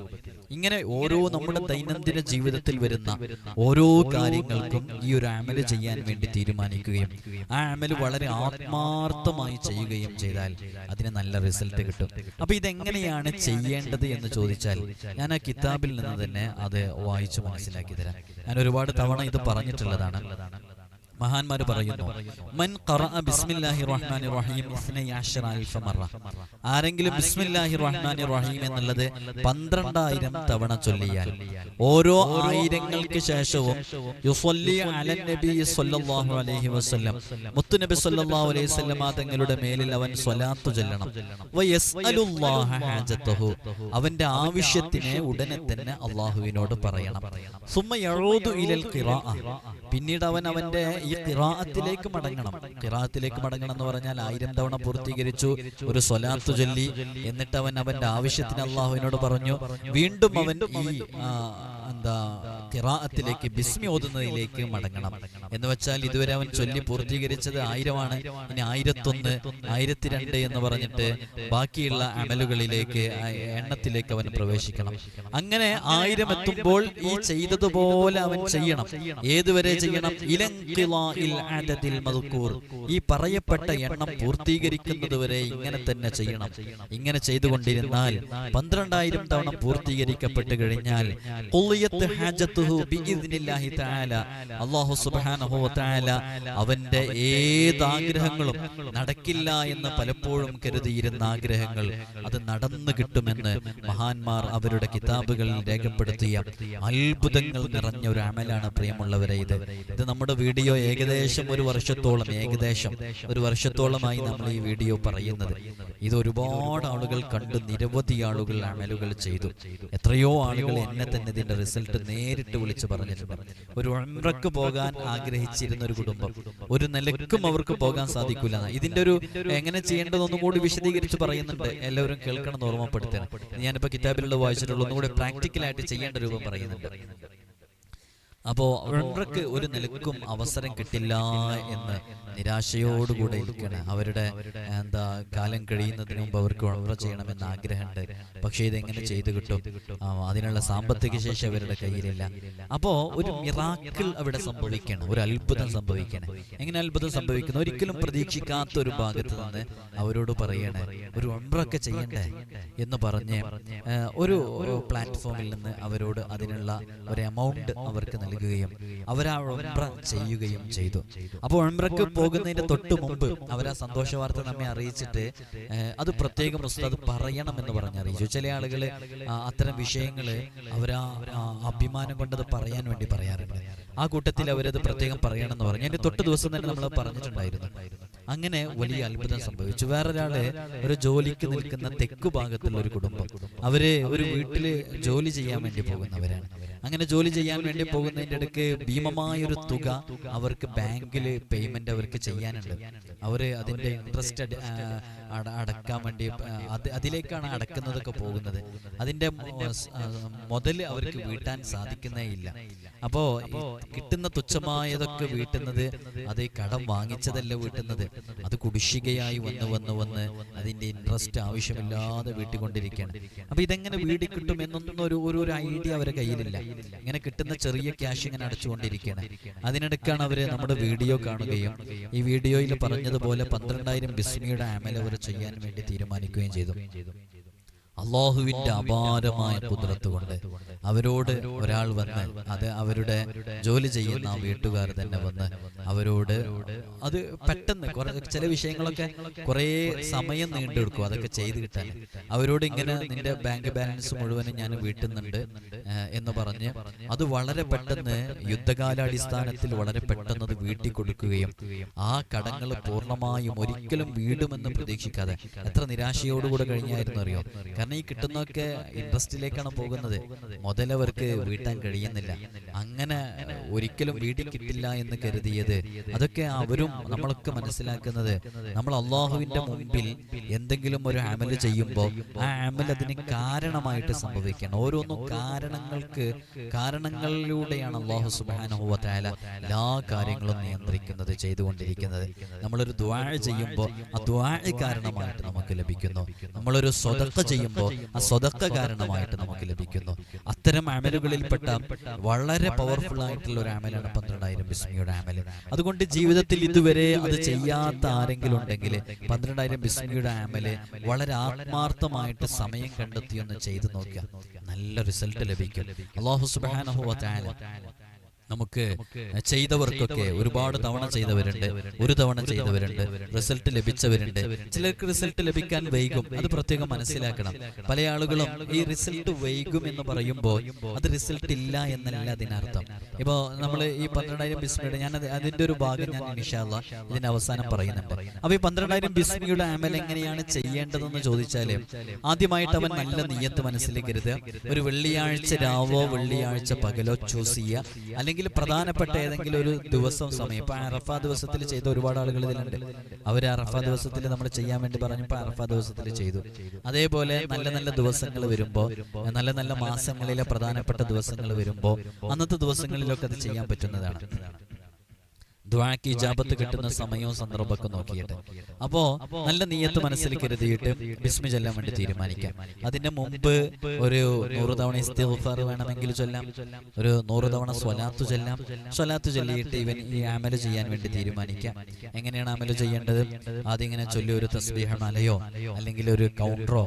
ഇങ്ങനെ ഓരോ നമ്മുടെ ദൈനംദിന ജീവിതത്തിൽ വരുന്ന ഓരോ കാര്യങ്ങൾക്കും ഈ ഒരു അമൽ ചെയ്യാൻ വേണ്ടി തീരുമാനിക്കുകയും ആ അമൽ വളരെ ആത്മാർത്ഥമായി ചെയ്യുകയും ചെയ്താൽ അതിന് നല്ല റിസൾട്ട് കിട്ടും. അപ്പൊ ഇതെങ്ങനെയാണ് ചെയ്യേണ്ടത് എന്ന് ചോദിച്ചാൽ ഞാൻ ആ കിതാബിൽ നിന്ന് തന്നെ അത് വായിച്ചു മനസ്സിലാക്കി തരാം. ഞാൻ ഒരുപാട് തവണ ഇത് പറഞ്ഞിട്ടുള്ളതാണ്. മഹാന്മാർ പറയുന്നു മൻ ബിസ്മില്ലാഹി റഹ്മാനി റഹീം ആരെങ്കിലും ബിസ്മില്ലാഹി റഹ്മാനി റഹീം എന്നുള്ളത് പന്ത്രണ്ടായിരം തവണ ചൊല്ലിയാൽ ഓരോ ആയിരങ്ങൾക്ക് ശേഷവും അലൈഹി വസല്ലം. മുത്തുനബി സല്ലല്ലാഹു അലൈഹി വസല്ലമ തങ്ങളുടെ മേലിൽ അവൻ സ്വലാത്തു ചൊല്ലണം. അവന്റെ ആവശ്യത്തിനെ ഉടനെ തന്നെ അള്ളാഹുവിനോട് പറയണം. പിന്നീട് അവൻ അവന്റെ ഈ കിറാത്തിലേക്ക് മടങ്ങണം. കിറാത്തിലേക്ക് മടങ്ങണം എന്ന് പറഞ്ഞാൽ ആയിരം തവണ പൂർത്തീകരിച്ചു. ഒരു സ്വലാത്തു ചൊല്ലി. എന്നിട്ട് അവൻ അവന്റെ ആവശ്യത്തിന് അള്ളാഹുവിനോട് പറഞ്ഞു വീണ്ടും അവൻ ഈ എന്താ കിറാത്തിലേക്ക് ബിസ്മി ഓതുന്നതിലേക്ക് മടങ്ങണം. എന്ന് വെച്ചാൽ ഇതുവരെ അവൻ ചൊല്ലി പൂർത്തീകരിച്ചത് ആയിരമാണ്. ഇനി ആയിരത്തൊന്ന് ആയിരത്തി രണ്ട് എന്ന് പറഞ്ഞിട്ട് ബാക്കിയുള്ള അമലുകളിലേക്ക് എണ്ണത്തിലേക്ക് അവൻ പ്രവേശിക്കണം. അങ്ങനെ ആയിരം എത്തുമ്പോൾ ഈ ചെയ്തതുപോലെ അവൻ ചെയ്യണം. ഏതുവരെ ചെയ്യണം? മദ്കൂർ ഈ പറയപ്പെട്ട എണ്ണം പൂർത്തീകരിക്കുന്നത് വരെ ഇങ്ങനെ തന്നെ ചെയ്യണം. ഇങ്ങനെ ചെയ്തുകൊണ്ടിരുന്നാൽ പന്ത്രണ്ടായിരം തവണ പൂർത്തീകരിക്കപ്പെട്ട് കഴിഞ്ഞാൽ അല്ലാഹു സുബ്ഹാനഹു വ അവന്റെ ഏത് ആഗ്രഹങ്ങളും നടക്കില്ല എന്ന് പലപ്പോഴും കരുതിയിരുന്ന ആഗ്രഹങ്ങൾ അത് നടന്നു കിട്ടുമെന്ന് മഹാന്മാർ അവരുടെ കിതാബുകളിൽ രേഖപ്പെടുത്തിയ അത്ഭുതങ്ങൾ നിറഞ്ഞ ഒരു അമലാണ് പ്രിയമുള്ളവരെ ഇത്. ഇത്. നമ്മുടെ വീഡിയോ ഏകദേശം ഒരു വർഷത്തോളം ഏകദേശം ഒരു വർഷത്തോളമായി നമ്മൾ ഈ വീഡിയോ പറയുന്നത്. ഇത് ഒരുപാട് ആളുകൾ കണ്ട് നിരവധി ആളുകൾ അമലുകൾ ചെയ്തു. എത്രയോ ആളുകൾ എന്നെ തന്നെ ഇതിന്റെ റിസൾട്ട് നേരിട്ട് വിളിച്ച് പറഞ്ഞിട്ടുണ്ട്. ഒരു ഉംറക്ക് പോകാൻ ആഗ്രഹിച്ചിരുന്ന ഒരു കുടുംബം ഒരു നിലക്കും അവർക്ക് പോകാൻ സാധിക്കില്ല ഇതിന്റെ ഒരു എങ്ങനെ ചെയ്യേണ്ടതൊന്നും കൂടി വിശദീകരിച്ച് പറയുന്നുണ്ട്. എല്ലാവരും കേൾക്കണം എന്ന് ഓർമ്മപ്പെടുത്തണം ഞാനിപ്പോ കിതാബിലുള്ള വായിച്ചിട്ടുള്ള. ഒന്നുകൂടി പ്രാക്ടിക്കലായിട്ട് ചെയ്യേണ്ട രൂപം പറയുന്നുണ്ട്. അപ്പോ ഉംറക്ക് ഒരു നിലക്കും അവസരം കിട്ടില്ല എന്ന് നിരാശയോടുകൂടെ ഇരിക്കണം. അവരുടെ എന്താ കാലം കഴിയുന്നതിന് മുമ്പ് അവർക്ക് ഉണർവ ചെയ്യണമെന്ന് ആഗ്രഹമുണ്ട്. പക്ഷേ ഇതെങ്ങനെ ചെയ്തു കിട്ടും? അതിനുള്ള സാമ്പത്തിക ശേഷി അവരുടെ കയ്യിലില്ല. അപ്പോ ഒരു മിറാക്കിൾ അവിടെ സംഭവിക്കണം. ഒരു അത്ഭുതം സംഭവിക്കണം. എങ്ങനെ അത്ഭുതം സംഭവിക്കുന്നു? ഒരിക്കലും പ്രതീക്ഷിക്കാത്ത ഒരു ഭാഗത്ത് നിന്ന് അവരോട് പറയണേ. ഒരു ഉണർവൊക്കെ ചെയ്യണ്ടേ എന്ന് പറഞ്ഞ് ഒരു ഒരു പ്ലാറ്റ്ഫോമിൽ നിന്ന് അവരോട് അതിനുള്ള ഒരു എമൗണ്ട് അവർക്ക് നൽകുകയും അവരാ ഉംറ ചെയ്യുകയും ചെയ്തു. അപ്പോൾ ഉംറക്ക് പോകുന്നതിന്റെ തൊട്ട് മുമ്പ് അവരാ സന്തോഷ വാർത്ത നമ്മെ അറിയിച്ചിട്ട് അത് പ്രത്യേകം ഉസ്താദ് പറയണമെന്ന് എന്ന് അറിയിച്ചു. ചില ആളുകൾ അത്തരം വിഷയങ്ങൾ അവരാ അഭിമാനം കൊണ്ടത് പറയാൻ വേണ്ടി പറയാറുണ്ട്. ആ കൂട്ടത്തിൽ അവരത് പ്രത്യേകം പറയണമെന്ന് പറഞ്ഞു. എന്റെ തൊട്ട് ദിവസം തന്നെ നമ്മൾ പറഞ്ഞിട്ടുണ്ടായിരുന്നു. അങ്ങനെ വലിയ അത്ഭുതം സംഭവിച്ചു. വേറൊരാൾ ഒരു ജോലിക്ക് നിൽക്കുന്ന തെക്കു ഭാഗത്തുള്ള ഒരു കുടുംബം. അവർ ഒരു വീട്ടിൽ ജോലി ചെയ്യാൻ വേണ്ടി പോകുന്നവരാണ്. അങ്ങനെ ജോലി ചെയ്യാൻ വേണ്ടി പോകുന്നതിന്റെ ഇടയ്ക്ക് ഭീമമായ ഒരു തുക അവർക്ക് ബാങ്കിൽ പേയ്മെന്റ് അവർക്ക് ചെയ്യാനുണ്ട്. അവർ അതിന്റെ ഇൻട്രസ്റ്റ് അടക്കാൻ വേണ്ടി അതിലേക്കാണ് അടക്കുന്നതൊക്കെ പോകുന്നത്. അതിന്റെ മുതൽ അവർക്ക് വീട്ടാൻ സാധിക്കുന്നേ ഇല്ല. അപ്പോ കിട്ടുന്ന തുച്ഛമായതൊക്കെ വീട്ടുന്നത് അത് ഈ കടം വാങ്ങിച്ചതല്ല വീട്ടുന്നത്? അത് കുടിശ്ശികയായി വന്ന് വന്ന് വന്ന് അതിന്റെ ഇൻട്രസ്റ്റ് ആവശ്യമില്ലാതെ വീട്ടിക്കൊണ്ടിരിക്കുകയാണ്. അപ്പൊ ഇതെങ്ങനെ വീടി കിട്ടും എന്നൊന്നും ഒരു ഒരു ഒരു ഐഡിയ അവരെ കയ്യിലില്ല. ഇങ്ങനെ കിട്ടുന്ന ചെറിയ ക്യാഷ് ഇങ്ങനെ അടച്ചുകൊണ്ടിരിക്കുകയാണ്. അതിനിടയ്ക്കാണ് അവർ നമ്മുടെ വീഡിയോ കാണുകയും ഈ വീഡിയോയിൽ പറഞ്ഞതുപോലെ പന്ത്രണ്ടായിരം ബിസ്മിയുടെ ആമൽ അവർ ചെയ്യാൻ വേണ്ടി തീരുമാനിക്കുകയും ചെയ്തു. അള്ളാഹുവിന്റെ അപാരമായ കുതിരത്ത് കൊണ്ട് അവരോട് ഒരാൾ വന്ന് അത് അവരുടെ ജോലി ചെയ്യുന്ന ആ വീട്ടുകാർ തന്നെ വന്ന് അവരോട് അത് പെട്ടെന്ന് ചില വിഷയങ്ങളൊക്കെ കുറേ സമയം നീണ്ടെടുക്കും അതൊക്കെ ചെയ്ത് കിട്ടാൻ. അവരോട് ഇങ്ങനെ നിന്റെ ബാങ്ക് ബാലൻസ് മുഴുവനും ഞാൻ വീട്ടുന്നുണ്ട് എന്ന് പറഞ്ഞ് അത് വളരെ പെട്ടെന്ന് യുദ്ധകാലാടിസ്ഥാനത്തിൽ വളരെ പെട്ടെന്ന് അത് വീട്ടി കൊടുക്കുകയും ആ കടങ്ങൾ പൂർണമായും ഒരിക്കലും വീടുമെന്ന് പ്രതീക്ഷിക്കാതെ എത്ര നിരാശയോടുകൂടെ കഴിഞ്ഞായിരുന്നു അറിയോ? കാരണം ഈ കിട്ടുന്നൊക്കെ ഇൻട്രസ്റ്റിലേക്കാണ് പോകുന്നത്. മുതലവർക്ക് വീട്ടാൻ കഴിയുന്നില്ല. അങ്ങനെ ഒരിക്കലും വീട്ടിൽ കിട്ടില്ല എന്ന് കരുതിയത്. അതൊക്കെ അവരും നമ്മളൊക്കെ മനസ്സിലാക്കുന്നത്. നമ്മൾ അള്ളാഹുവിന്റെ മുമ്പിൽ എന്തെങ്കിലും ഒരു ആമൽ ചെയ്യുമ്പോൾ ആ അമൽ അതിന് കാരണമായിട്ട് സംഭവിക്കണം. ഓരോന്നും കാരണങ്ങൾക്ക് കാരണങ്ങളിലൂടെയാണ് അള്ളാഹു സുബാനുഭവത്തായ എല്ലാ കാര്യങ്ങളും നിയന്ത്രിക്കുന്നത് ചെയ്തുകൊണ്ടിരിക്കുന്നത്. നമ്മളൊരു ദ്വാഴ ചെയ്യുമ്പോൾ ആ ദ്വാഴ കാരണമായിട്ട് നമുക്ക് ലഭിക്കുന്നു. നമ്മളൊരു സ്വതക്ക ചെയ്യുമ്പോൾ ആ സ്വതക്ക കാരണമായിട്ട് നമുക്ക് ലഭിക്കുന്നു. അത്തരം അമലുകളിൽപ്പെട്ട വളരെ പവർഫുൾ ആയിട്ടുള്ള ഒരു അമലാണ് പന്ത്രണ്ടായിരം ബിസ്മിയുടെ അമൽ. അതുകൊണ്ട് ജീവിതത്തിൽ ഇതുവരെ അത് ചെയ്യാത്ത ആരെങ്കിലും ഉണ്ടെങ്കിൽ പന്ത്രണ്ടായിരം ബിസ്മിയുടെ അമൽ വളരെ ആത്മാർത്ഥമായിട്ട് സമയം കണ്ടെത്തി ഒന്ന് ചെയ്തു നോക്കുക. നല്ല റിസൾട്ട് ലഭിക്കും. അള്ളാഹു സുബാനഹു വതആല നമുക്ക് ചെയ്തവർക്കൊക്കെ ഒരുപാട് തവണ ചെയ്തവരുണ്ട് ഒരു തവണ ചെയ്തവരുണ്ട് റിസൾട്ട് ലഭിച്ചവരുണ്ട്. ചിലർക്ക് റിസൾട്ട് ലഭിക്കാൻ വൈകും അത് പ്രത്യേകം മനസ്സിലാക്കണം. പല ആളുകളും ഈ റിസൾട്ട് വൈകും എന്ന് പറയുമ്പോൾ അത് റിസൾട്ട് ഇല്ല എന്നല്ല അതിനർത്ഥം. ഇപ്പോ നമ്മൾ ഈ പന്ത്രണ്ടായിരം ബിസ്മിയുടെ ഞാൻ അത് അതിന്റെ ഒരു ഭാഗം ഞാൻ ഇൻഷാല്ല ഇതിന്റെ അവസാനം പറയുന്നുണ്ട്. അപ്പൊ ഈ പന്ത്രണ്ടായിരം ബിസ്മിയുടെ അമൽ എങ്ങനെയാണ് ചെയ്യേണ്ടതെന്ന് ചോദിച്ചാൽ ആദ്യമായിട്ട് അവൻ നല്ല നീയത്ത് മനസ്സിലേക്ക് ഒരു വെള്ളിയാഴ്ച രാവോ വെള്ളിയാഴ്ച പകലോ ചൂസ് ചെയ്യുക. അല്ലെങ്കിൽ പ്രധാനപ്പെട്ട ഏതെങ്കിലും ഒരു ദിവസം സമയം. ഇപ്പൊ അറഫ ദിവസത്തിൽ ചെയ്ത ഒരുപാട് ആളുകൾ ഇതിലുണ്ട്. അവർ അറഫ ദിവസത്തിൽ നമ്മൾ ചെയ്യാൻ വേണ്ടി പറഞ്ഞു ഇപ്പൊ അറഫ ദിവസത്തിൽ ചെയ്തു. അതേപോലെ നല്ല നല്ല ദിവസങ്ങൾ വരുമ്പോ നല്ല നല്ല മാസങ്ങളിലെ പ്രധാനപ്പെട്ട ദിവസങ്ങൾ വരുമ്പോ അന്നത്തെ ദിവസങ്ങളിലൊക്കെ അത് ചെയ്യാൻ പറ്റുന്നതാണ്. ദ്വാക്ക് ഇജാബത്ത് കിട്ടുന്ന സമയവും സന്ദർഭമൊക്കെ നോക്കിയിട്ട്. അപ്പോ നല്ല നീയത്ത് മനസ്സിൽ കരുതിയിട്ട് ബിസ്മി ചൊല്ലാൻ വേണ്ടി തീരുമാനിക്കാം. അതിന്റെ മുമ്പ് ഒരു നൂറ് തവണ ഇസ്തിഗ്ഫാർ വേണമെങ്കിൽ ചൊല്ലാം. ഒരു നൂറ് തവണ സ്വലാത്തു ചൊല്ലാം. സ്വലാത്തു ചൊല്ലിയിട്ട് ഇവൻ ഈ അമൽ ചെയ്യാൻ വേണ്ടി തീരുമാനിക്കാം. എങ്ങനെയാണ് അമൽ ചെയ്യേണ്ടത്? ആദ്യം ഇങ്ങനെ ചൊല്ലി ഒരു തസ്ബീഹ മലയോ അല്ലെങ്കിൽ ഒരു കൗണ്ടറോ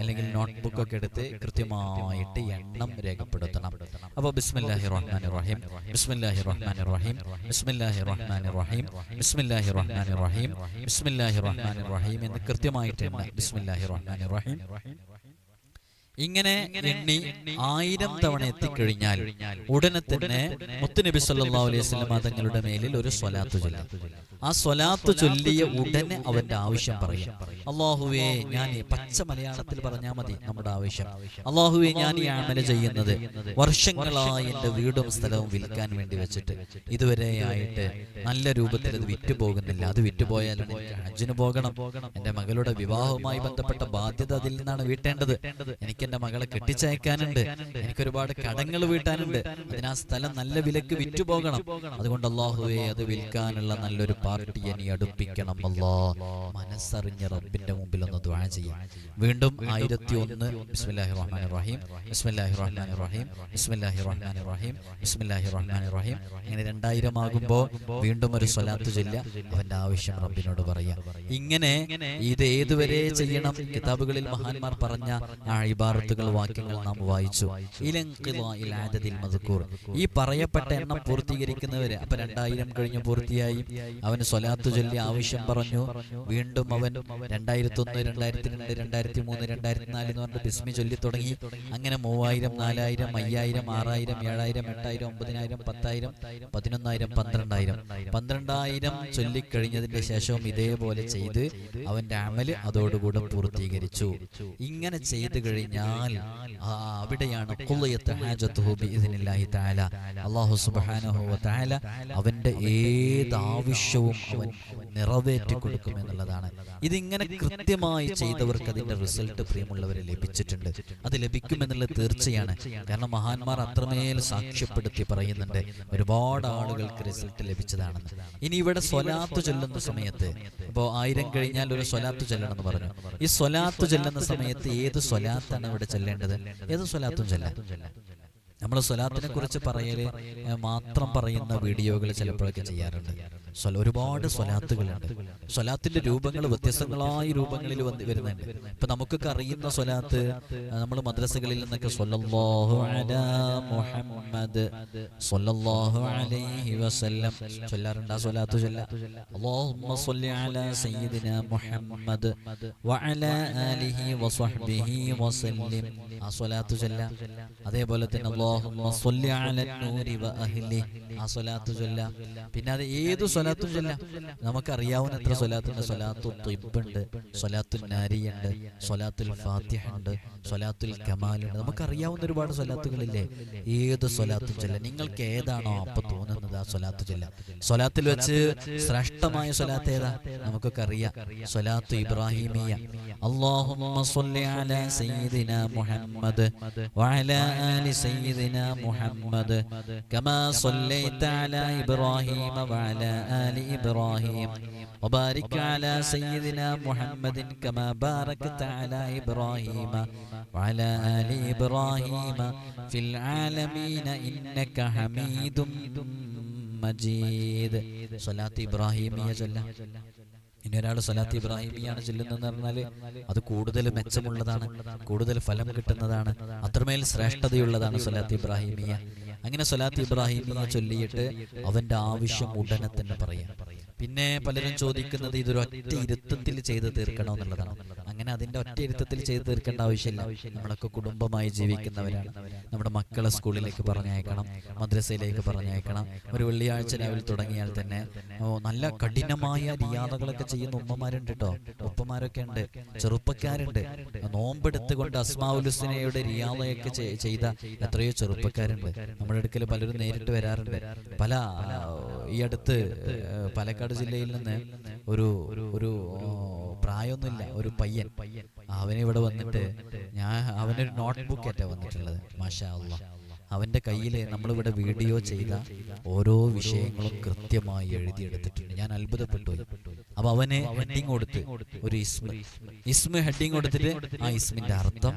അല്ലെങ്കിൽ നോട്ട്ബുക്ക് ഒക്കെ എടുത്ത് കൃത്യമായിട്ട് എണ്ണം രേഖപ്പെടുത്തണം അപ്പോൾ ബിസ്മില്ലാഹി റഹ്മാൻ റഹീം ബിസ്മില്ലാഹി റഹ്മാൻ റഹീം ബിസ്മില്ലാഹി റഹ്മാൻ റഹീം. ബിസ്മില്ലാഹി റഹ്മാൻ റഹീം. ബിസ്മില്ലാഹി റഹ്മാൻ റഹീം. എന്ന് കൃത്യമായിട്ട് എണ്ണ ബിസ്മില്ലാഹി റഹ്മാൻ റഹീം. ഇങ്ങനെ എണ്ണി ആയിരം തവണ എത്തിക്കഴിഞ്ഞാൽ ഉടനെ തന്നെ മുത്തുനബി സല്ലാ അലൈഹി തങ്ങളുടെ മേലിൽ ഒരു സ്വലാത്ത് ചൊല്ലി. ആ സ്വലാത്ത് ചൊല്ലിയ ഉടനെ അവന്റെ ആവശ്യം പറയും. അള്ളാഹുവേ ഞാൻ ഈ പച്ച മലയാളത്തിൽ പറഞ്ഞാൽ മതി നമ്മുടെ ആവശ്യം. അള്ളാഹുവേ ഞാൻ ഈ ആമല ചെയ്യുന്നത് വർഷങ്ങളായി എന്റെ വീടും സ്ഥലവും വിൽക്കാൻ വേണ്ടി വെച്ചിട്ട് ഇതുവരെ ആയിട്ട് നല്ല രൂപത്തിൽ അത് വിറ്റുപോകുന്നില്ല അത് വിറ്റുപോയാലും എനിക്ക് ഹജ്ജിന് പോകണം. എന്റെ മകളുടെ വിവാഹവുമായി ബന്ധപ്പെട്ട ബാധ്യത അതിൽ നിന്നാണ് വീട്ടേണ്ടത് എനിക്ക് എന്റെ മകളെ കെട്ടിച്ചയക്കാനുണ്ട്. എനിക്ക് ഒരുപാട് കടങ്ങൾ വീട്ടാനുണ്ട്. അതിനാ സ്ഥലം നല്ല വിലക്ക് വിറ്റുപോകണം. അതുകൊണ്ട് അള്ളാഹുവെ അത് വിൽക്കാനുള്ള നല്ലൊരു പാർട്ടി എനി അടുപ്പിക്കണം. അല്ലാ മനസ്സറിഞ്ഞ റബ്ബിന്റെ മുമ്പിൽ ഒന്ന് ദ്വാഴ ചെയ്യാം. വീണ്ടും ആയിരത്തി ഒന്ന് ബിസ്മില്ലാഹി റഹ്മാൻ റഹീം ബിസ്മില്ലാഹി റഹ്മാൻ റഹീം ബിസ്മില്ലാഹി റഹ്മാൻ റഹീം ബിസ്മില്ലാഹി റഹ്മാൻ റഹീം ഇങ്ങനെ രണ്ടായിരം ആകുമ്പോ വീണ്ടും ഒരു സ്വലാത്ത് ചൊല്ല അവന്റെ ആവശ്യം റബ്ബിനോട് പറയാം. ഇങ്ങനെ ഇത് ഏതുവരെ ചെയ്യണം? കിതാബുകളിൽ മഹാന്മാർ പറഞ്ഞ ആ ഇബാറത്തുകൾ വാക്യങ്ങൾ നാം വായിച്ചു. മധുക്കൂർ ഈ പറയപ്പെട്ട എണ്ണം പൂർത്തീകരിക്കുന്നവര് അപ്പൊ രണ്ടായിരം കഴിഞ്ഞ് പൂർത്തിയായി. അവന് സ്വലാത്തു ചൊല്ലി ആവശ്യം പറഞ്ഞു. വീണ്ടും അവൻ രണ്ടായിരത്തി ഒന്ന് രണ്ടായിരത്തി രണ്ട് രണ്ടായിരത്തി മൂന്ന് രണ്ടായിരത്തി നാല് എന്ന് പറഞ്ഞിട്ട് ബിസ്മി ചൊല്ലി തുടങ്ങി. അങ്ങനെ മൂവായിരം നാലായിരം അയ്യായിരം ആറായിരം ഏഴായിരം എട്ടായിരം ഒമ്പതിനായിരം പത്തായിരം പതിനൊന്നായിരം പന്ത്രണ്ടായിരം. പന്ത്രണ്ടായിരം ചൊല്ലിക്കഴിഞ്ഞതിന്റെ ശേഷവും ഇതേപോലെ ചെയ്ത് അവന്റെ അമൽ അതോടുകൂടെ പൂർത്തീകരിച്ചു. ഇങ്ങനെ ചെയ്തു കഴിഞ്ഞാൽ ആ, അവിടെയാണ് അവന്റെ ഏത് ആവശ്യവും അവൻ നിറവേറ്റി കൊടുക്കും എന്നുള്ളതാണ്. ഇതിങ്ങനെ കൃത്യമായി ചെയ്തവർക്ക് അതിന്റെ റിസൾട്ട് പ്രിയമുള്ളവരെ ലഭിച്ചിട്ടുണ്ട്. അത് ലഭിക്കുമെന്നുള്ളത് തീർച്ചയാണ്. കാരണം മഹാന്മാർ അത്രമേൽ സാക്ഷ്യപ്പെടുത്തി പറയുന്നുണ്ട്. ഒരുപാട് ആളുകൾക്ക് റിസൾട്ട് ലഭിച്ചതാണെന്ന് ഇനി ഇവിടെ സ്വലാത്ത് ചൊല്ലുന്ന സമയത്ത് ഇപ്പോൾ ആയിരം കഴിഞ്ഞാൽ ഒരു സ്വലാത്ത് ചൊല്ലണം എന്ന് പറഞ്ഞു. ഈ സ്വലാത്ത് ചൊല്ലുന്ന സമയത്ത് ഏത് സ്വലാത്താണ് ഇവിടെ ചെല്ലേണ്ടത്? ഏത് സ്വലാത്തും ചെല്ലാം. നമ്മൾ സ്വലാത്തിനെ കുറിച്ച് പറയൽ മാത്രം പറയുന്ന വീഡിയോകൾ ചിലപ്പോഴൊക്കെ ചെയ്യാറുണ്ട്. ഒരുപാട് സ്വലാത്തുകളുണ്ട്. സ്വലാത്തിന്റെ രൂപങ്ങൾ വ്യത്യസ്തങ്ങളായ രൂപങ്ങളിൽ വന്ന് വരുന്നുണ്ട്. ഇപ്പൊ നമുക്കൊക്കെ അറിയുന്ന സ്വലാത്ത് നമ്മൾ മദ്രസകളിൽ നിന്നൊക്കെ അലാ മുഹമ്മദ് അലൈഹി വസല്ലം ചൊല്ലാറുണ്ട്. ആ സ്വലാത്ത് ചൊല്ല. അല്ലാഹുമ്മ അലാ മുഹമ്മദ് വഅലാ ആലിഹി വസഹ്ബിഹി വസല്ലം ആ സ്വലാത്ത് ചൊല്ല. അതേപോലെ തന്നെ അല്ലാഹുമ്മ നൂരി വഅഹ്ലി ആ സ്വലാത്ത് ചൊല്ല. പിന്നെ അത് ഏത് സ്വലാത്തും ചൊല്ലാം നമുക്കറിയാവുന്ന എത്ര സ്വലാത്തുണ്ട് സ്വലാത്തു തിബുണ്ട് സ്വലാത്തുൽ നാരിയുണ്ട് സ്വലാത്തുൽ ഫാത്തിഹ ഉണ്ട് സ്വലാത്തുൽ കമാലുണ്ട് നമുക്കറിയാവുന്ന ഒരുപാട് സ്വലാത്തുകളില്ലേ ഏത് സ്വലാത്തും ചൊല്ലാം നിങ്ങൾക്ക് ഏതാണോ അപ്പൊ തോന്നുന്നത് ആ സ്വലാത്ത് ചൊല്ലാം സ്വലാത്തിൽ വെച്ച് ശ്രേഷ്ഠമായ സ്വലാത്ത് ഏതാ നമുക്കൊക്കെ അറിയാം സ്വലാത്തു ഇബ്രാഹിമിയ اللهم صل على سيدنا محمد وعلى آل سيدنا محمد كما صليت على إبراهيم وعلى آل إبراهيم وبارك على سيدنا محمد كما باركت على إبراهيم وعلى آل إبراهيم في العالمين إنك حميد മജീദ് സ്വലാത്ത് ഇബ്രാഹിമിയ ചൊല്ല ഇനി ഒരാൾ സ്വലാത്ത് ഇബ്രാഹിമിയാണ് ചൊല്ലുന്നതെന്ന് പറഞ്ഞാൽ അത് കൂടുതൽ മെച്ചമുള്ളതാണ് കൂടുതൽ ഫലം കിട്ടുന്നതാണ് അത്രമേൽ ശ്രേഷ്ഠതയുള്ളതാണ് സ്വലാത്ത് ഇബ്രാഹിമിയ അങ്ങനെ സ്വലാത്ത് ഇബ്രാഹിമിയ ചൊല്ലിയിട്ട് അവന്റെ ആവശ്യം ഉടനെ തന്നെ പറയാം. പിന്നെ പലരും ചോദിക്കുന്നത് ഇതൊരു ഒറ്റ ഇരുത്തത്തിൽ ചെയ്ത് തീർക്കണമെന്നുള്ളതാണ്. അങ്ങനെ അതിന്റെ ഒറ്റയിരുത്തത്തിൽ ചെയ്തു തീർക്കേണ്ട ആവശ്യമില്ല. നമ്മളൊക്കെ കുടുംബമായി ജീവിക്കുന്നവരാണ്. നമ്മുടെ മക്കളെ സ്കൂളിലേക്ക് പറഞ്ഞയക്കണം. മദ്രസയിലേക്ക് പറഞ്ഞയക്കണം. ഒരു വെള്ളിയാഴ്ച രാവിലെ തുടങ്ങിയാൽ തന്നെ നല്ല കഠിനമായ റിയാദകളൊക്കെ ചെയ്യുന്ന ഉമ്മമാരുണ്ട് കേട്ടോ ഉപ്പമാരൊക്കെ ഉണ്ട്. ചെറുപ്പക്കാരുണ്ട്. നോമ്പെടുത്തുകൊണ്ട് അസ്മാവുലുസിനയുടെ റിയാദയൊക്കെ ചെയ്ത എത്രയോ ചെറുപ്പക്കാരുണ്ട്. നമ്മുടെ അടുക്കൽ പലരും നേരിട്ട് വരാറുണ്ട്. പല ഈ അടുത്ത് പാലക്കാട് ജില്ലയിൽ നിന്ന് ഒരു ഒരു പ്രായമൊന്നുമില്ല. ഒരു പയ്യൻ അവൻ ഇവിടെ വന്നിട്ട് ഞാൻ അവനൊരു നോട്ട്ബുക്ക് ആയിട്ടാ വന്നിട്ടുള്ളത്. മാഷാ അവന്റെ കയ്യിൽ നമ്മളിവിടെ വീഡിയോ ചെയ്ത ഓരോ വിഷയങ്ങളും കൃത്യമായി എഴുതിയെടുത്തിട്ടുണ്ട്. ഞാൻ അത്ഭുതപ്പെട്ടു. അപ്പൊ അവന് ഹെഡിങ് കൊടുത്ത് ഒരു ഇസ്മ ഇസ്മ ഹെഡിങ് കൊടുത്തിട്ട് ആ ഇസ്മിന്റെ അർത്ഥം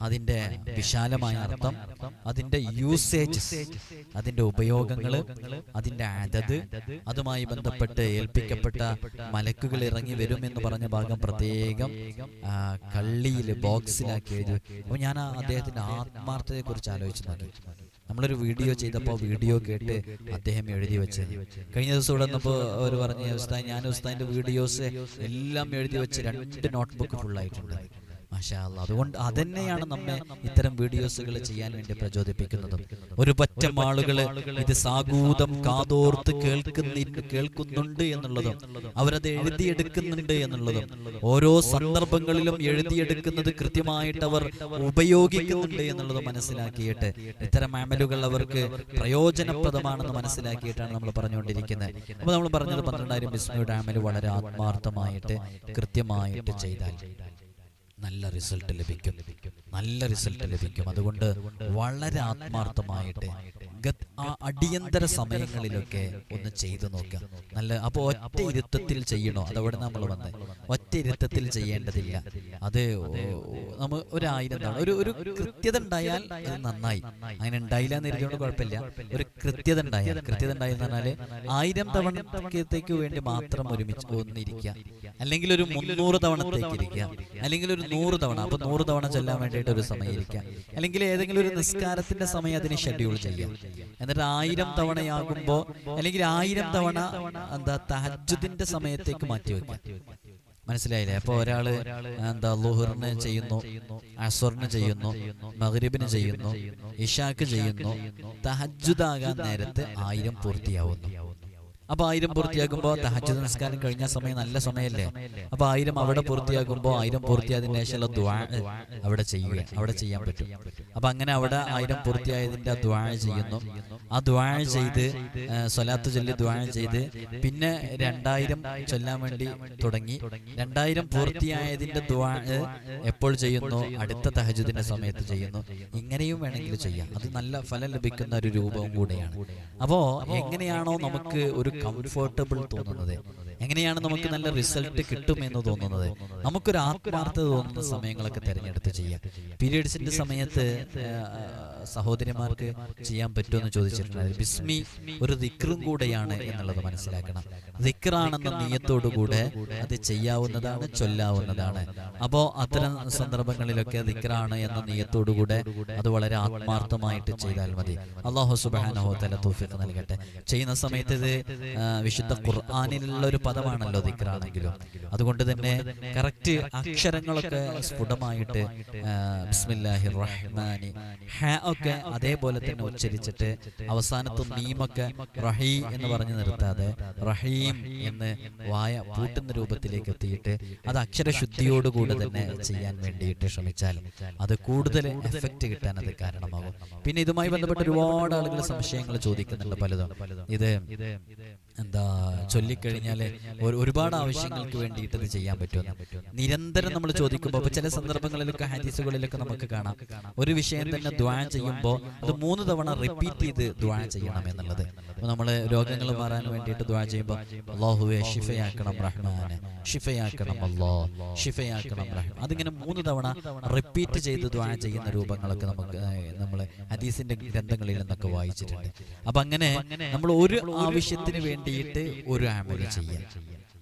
അതിന്റെ വിശാലമായ അർത്ഥം അതിന്റെ യൂസേജ് അതിന്റെ ഉപയോഗങ്ങൾ അതിന്റെ അതത് അതുമായി ബന്ധപ്പെട്ട് ഏൽപ്പിക്കപ്പെട്ട മലക്കുകൾ ഇറങ്ങി വരും എന്ന് പറഞ്ഞ ഭാഗം പ്രത്യേകം കള്ളിയിൽ ബോക്സിലാക്കി എഴുതി അപ്പൊ ഞാൻ ആ അദ്ദേഹത്തിന്റെ ആത്മാർത്ഥതയെ കുറിച്ച് ആലോചിച്ച് നോക്കി. നമ്മളൊരു വീഡിയോ ചെയ്തപ്പോൾ വീഡിയോ കേട്ട് അദ്ദേഹം എഴുതി വെച്ചത്. കഴിഞ്ഞ ദിവസം ഇവിടെ വന്നപ്പോൾ അവർ പറഞ്ഞ ഉസ്താൻ ഞാൻ ഉസ്താദിന്റെ വീഡിയോസ് എല്ലാം എഴുതി വെച്ച് രണ്ട് നോട്ട്ബുക്ക് ഫുള്ളായിട്ടുണ്ട്. മാഷാ അല്ലാ. അതുകൊണ്ട് അതന്നെയാണ് നമ്മെ ഇത്തരം വീഡിയോസുകൾ ചെയ്യാൻ വേണ്ടി പ്രചോദിപ്പിക്കുന്നത്. ഒരു പറ്റം ആളുകൾ ഇത് സാഗൂതം കാതോർത്ത് കേൾക്കുന്ന കേൾക്കുന്നുണ്ട് എന്നുള്ളതും അവരത് എഴുതിയെടുക്കുന്നുണ്ട് എന്നുള്ളതും ഓരോ സന്ദർഭങ്ങളിലും എഴുതിയെടുക്കുന്നത് കൃത്യമായിട്ട് അവർ ഉപയോഗിക്കുന്നുണ്ട് എന്നുള്ളത് മനസ്സിലാക്കിയിട്ട് ഇത്തരം അമലുകൾ അവർക്ക് പ്രയോജനപ്രദമാണെന്ന് മനസ്സിലാക്കിയിട്ടാണ് നമ്മൾ പറഞ്ഞുകൊണ്ടിരിക്കുന്നത്. അപ്പൊ നമ്മൾ പറഞ്ഞത് പന്ത്രണ്ടായിരം ബിസ്മയുടെ അമൽ വളരെ ആത്മാർത്ഥമായിട്ട് കൃത്യമായിട്ട് ചെയ്താൽ നല്ല റിസൾട്ട് ലഭിക്കും. നല്ല റിസൾട്ട് ലഭിക്കും. അതുകൊണ്ട് വളരെ ആത്മാർത്ഥമായിട്ട് ആ അടിയന്തര സമയങ്ങളിലൊക്കെ ഒന്ന് ചെയ്തു നോക്കുക. നല്ല അപ്പോൾ ഒറ്റ ഇരുത്തത്തിൽ ചെയ്യണോ? അതവിടെ നമ്മൾ വന്ന്. ഒറ്റ ഇരുത്തത്തിൽ ചെയ്യേണ്ടതില്ല. അത് നമ്മൾ ഒരായിരം തവണ. ഒരു ഒരു കൃത്യത ഉണ്ടായാൽ അത് നന്നായി. അങ്ങനെ ഉണ്ടായില്ല എന്ന് എഴുതിയോണ്ട് കുഴപ്പമില്ല. ഒരു കൃത്യത ഉണ്ടായാൽ കൃത്യത ഉണ്ടായെന്ന് പറഞ്ഞാൽ ആയിരം തവണത്തേക്ക് വേണ്ടി മാത്രം ഒരുമിച്ച് ഒന്നിരിക്കുക. അല്ലെങ്കിൽ ഒരു മുന്നൂറ് തവണത്തേക്ക് ഇരിക്കുക. അല്ലെങ്കിൽ ഒരു നൂറ് തവണ. അപ്പൊ നൂറ് തവണ ചെല്ലാൻ വേണ്ടിയിട്ട് ഒരു സമയം ഇരിക്കുക. അല്ലെങ്കിൽ ഏതെങ്കിലും ഒരു നിസ്കാരത്തിന്റെ സമയം അതിന് ഷെഡ്യൂൾ ചെയ്യാം എന്നിട്ട് ആയിരം തവണയാകുമ്പോ അല്ലെങ്കിൽ ആയിരം തവണ എന്താ തഹജുദിന്റെ സമയത്തേക്ക് മാറ്റിവെക്കാം മനസ്സിലായില്ലേ? അപ്പൊ ഒരാൾ എന്താ ലുഹറിന് ചെയ്യുന്നു അസറിന് ചെയ്യുന്നു മഗ്രിബിന് ചെയ്യുന്നു ഇഷാക്ക് ചെയ്യുന്നു തഹജുദാകാൻ നേരത്തെ ആയിരം പൂർത്തിയാവുന്നു. അപ്പൊ ആയിരം പൂർത്തിയാകുമ്പോ തഹജുദ് നിസ്കാരം കഴിഞ്ഞ സമയം നല്ല സമയമല്ലേ അപ്പൊ ആയിരം അവിടെ പൂർത്തിയാകുമ്പോ ആയിരം പൂർത്തിയായതിനു ശേഷമുള്ള ദ്വാ അവിടെ ചെയ്യുക അവിടെ ചെയ്യാൻ പറ്റും. അപ്പൊ അങ്ങനെ അവിടെ ആയിരം പൂർത്തിയായതിന്റെ ആ ദ്വാ ചെയ്യുന്നു. ആ ദ്വാ ചെയ്ത് സ്വലാത്ത് ചൊല്ലി ദ്വാ ചെയ്ത് പിന്നെ രണ്ടായിരം ചൊല്ലാൻ വേണ്ടി തുടങ്ങി. രണ്ടായിരം പൂർത്തിയായതിന്റെ ദ്വാ എപ്പോൾ ചെയ്യുന്നു? അടുത്ത തഹജുദിന്റെ സമയത്ത് ചെയ്യുന്നു. ഇങ്ങനെയും വേണമെങ്കിൽ ചെയ്യാം. അത് നല്ല ഫലം ലഭിക്കുന്ന ഒരു രൂപവും കൂടെയാണ്. അപ്പോ എങ്ങനെയാണോ നമുക്ക് ഒരു കംഫർട്ടബിൾ തോന്നുന്നത്. എങ്ങനെയാണ് നമുക്ക് നല്ല റിസൾട്ട് കിട്ടുമെന്ന് തോന്നുന്നത്? നമുക്കൊരു ആത്മാർത്ഥത തോന്നുന്ന സമയങ്ങളൊക്കെ തിരഞ്ഞെടുത്ത് ചെയ്യാം. പീരീഡ്സിന്റെ സമയത്ത് സഹോദരിമാർക്ക് ചെയ്യാൻ പറ്റുമെന്ന് ചോദിച്ചിട്ടുണ്ടായിരുന്നു ബിസ്മി ഒരു ദിക്റും കൂടെയാണ് എന്നുള്ളത് മനസ്സിലാക്കണം. ദിക്റാണെന്ന നീയത്തോടുകൂടെ അത് ചെയ്യാവുന്നതാണ് ചൊല്ലാവുന്നതാണ്. അപ്പോ അത്തരം സന്ദർഭങ്ങളിലൊക്കെ ദിക്റാണ് എന്ന നീയത്തോടുകൂടെ അത് വളരെ ആത്മാർത്ഥമായിട്ട് ചെയ്താൽ മതി. അള്ളാഹു സുബാനഹോ തല തൗഫീഖ് നൽകട്ടെ. ചെയ്യുന്ന സമയത്ത് ഇത് വിശുദ്ധ ഖുർആാനിലുള്ള ഒരു പദമാണല്ലോ ദിക്റാണെങ്കിലും. അതുകൊണ്ട് തന്നെ കറക്റ്റ് അക്ഷരങ്ങളൊക്കെ സ്ഫുടമായിട്ട് ബിസ്മില്ലാഹി റഹ്മാനി ഹ ഒക്കെ അതേപോലെ തന്നെ ഉച്ചരിച്ചിട്ട് അവസാനത്ത് മീമൊക്കെ റഹീ എന്ന് പറഞ്ഞു നിർത്താതെ റഹീം എന്ന് വായ പൂട്ടുന്ന രൂപത്തിലേക്ക് എത്തിയിട്ട് അത് അക്ഷരശുദ്ധിയോടുകൂടെ തന്നെ ചെയ്യാൻ വേണ്ടിയിട്ട് ശ്രമിച്ചാൽ അത് കൂടുതൽ എഫക്റ്റ് കിട്ടാൻ അത് കാരണമാകും. പിന്നെ ഇതുമായി ബന്ധപ്പെട്ട് ഒരുപാട് ആളുകൾ സംശയങ്ങൾ ചോദിക്കുന്നുണ്ട് പലതും. ഇത് എന്താ ചൊല്ലിക്കഴിഞ്ഞാൽ ഒരുപാട് ആവശ്യങ്ങൾക്ക് വേണ്ടിയിട്ട് ഇത് ചെയ്യാൻ പറ്റുമെന്ന്. നിരന്തരം നമ്മൾ ചോദിക്കുമ്പോൾ അപ്പൊ ചില സന്ദർഭങ്ങളിലൊക്കെ ഹദീസുകളിലൊക്കെ നമുക്ക് കാണാം. ഒരു വിഷയം തന്നെ ദ്വാ ചെയ്യുമ്പോൾ അത് മൂന്ന് തവണ റിപ്പീറ്റ് ചെയ്ത് ദ്വാ ചെയ്യണം എന്നുള്ളത്. അപ്പൊ നമ്മൾ രോഗങ്ങൾ മാറാൻ വേണ്ടിയിട്ട് ദ്വാ ചെയ്യുമ്പോൾ അള്ളാഹുവെ ഷിഫയാക്കണം റഹ്മാന് ഷിഫയാക്കണം അല്ലോ ഷിഫയാക്കണം റഹ്മാൻ. അതിങ്ങനെ മൂന്ന് തവണ റിപ്പീറ്റ് ചെയ്ത് ദ്വാ ചെയ്യുന്ന രൂപങ്ങളൊക്കെ നമുക്ക് നമ്മൾ ഹദീസിന്റെ ഗ്രന്ഥങ്ങളിൽ നിന്നൊക്കെ വായിച്ചിട്ടുണ്ട്. അപ്പൊ അങ്ങനെ നമ്മൾ ഒരു ആവശ്യത്തിന് വേണ്ടിയിട്ട് ഒരു ആമൽ ചെയ്യാം.